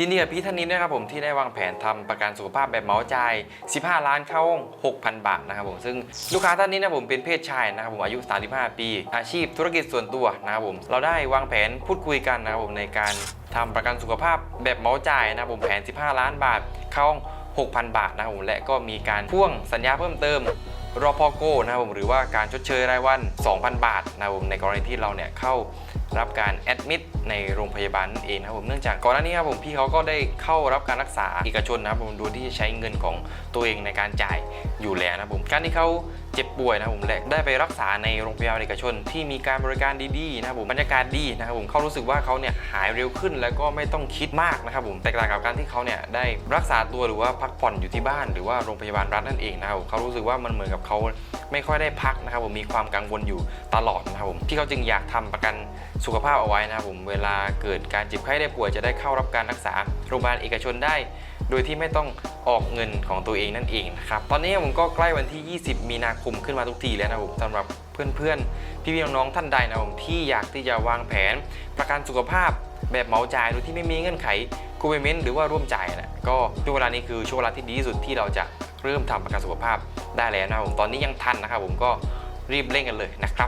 ยินดีกับพี่ท่านนี้ด้วยครับผมที่ได้วางแผนทำประกันสุขภาพแบบเหมาจ่าย 15 ล้านเข้า6,000 บาทนะครับผมซึ่งลูกค้าท่านนี้นะผมเป็นเพศชายนะครับผมอายุ 35 ปี อาชีพธุรกิจส่วนตัวนะครับผมเราได้วางแผนพูดคุยกันนะครับผมในการทำประกันสุขภาพแบบเหมาจ่ายนะครับผมแผน 15 ล้านบาทเข้า6,000 บาทนะครับผมและก็มีการพ่วงสัญญาเพิ่มเติมรอพอโก้นะครับผมหรือว่าการชดเชยรายวัน 2,000 บาทนะครับผมในกรณีที่เราเนี่ยเข้ารับการแอดมิดในโรงพยาบาลนั่นเองนะครับผมเนื่องจากก่อนหน้านี้ครับผมพี่เขาก็ได้เข้ารับการรักษาเอกชนนะครับผมโดยที่ใช้เงินของตัวเองในการจ่ายอยู่แล้วนะครับผมการที่เขาเจ็บป่วยนะครับผมและได้ไปรักษาในโรงพยาบาลเอกชน ที่มีการบริการดีๆนะครับผมบรรยากาศดีนะครับผมเขารู้สึกว่าเขาเนี่ยหายเร็วขึ้นแล้วก็ไม่ต้องคิดมากนะครับผมแตกต่างกับการที่เขาเนี่ยได้รักษาตัวหรือว่าพักผ่อนอยู่ที่บ้าน หรือว่าโรงพยาบาลรัฐนั่นเองนะครับเขารู้สึกว่ามันเหมือนกับเขาไม่ค่อยได้พักนะครับผมมีความกังวลอยู่ตลอดนะครับผมที่เขาจึงอยากทำประกันสุขภาพเอาไว้นะครับผมเวลาเกิดการเจ็บไข้ได้ป่วยจะได้เข้ารับการรักษาโรงพยาบาลเอกชนได้ โดยที่ไม่ต้องออกเงินของตัวเองนั่นเองนะครับตอนนี้ผมก็ใกล้วันที่ 20 มีนาคมขึ้นมาทุกทีแล้วนะผมสำหรับเพื่อนๆ พี่ๆน้องๆท่านใดนะผมที่อยากที่จะวางแผน ประกันสุขภาพแบบเหมาจ่ายโดยที่ไม่มีเงื่อนไขคูเปเมนต์หรือว่าร่วมจ่ายนะก็ช่วงเวลานี้คือช่วงเวลาที่ดีที่สุดที่เราจะเริ่มทำประกันสุขภาพได้แล้วนะผมตอนนี้ยังทันนะครับผมก็รีบเร่งกันเลยนะครับ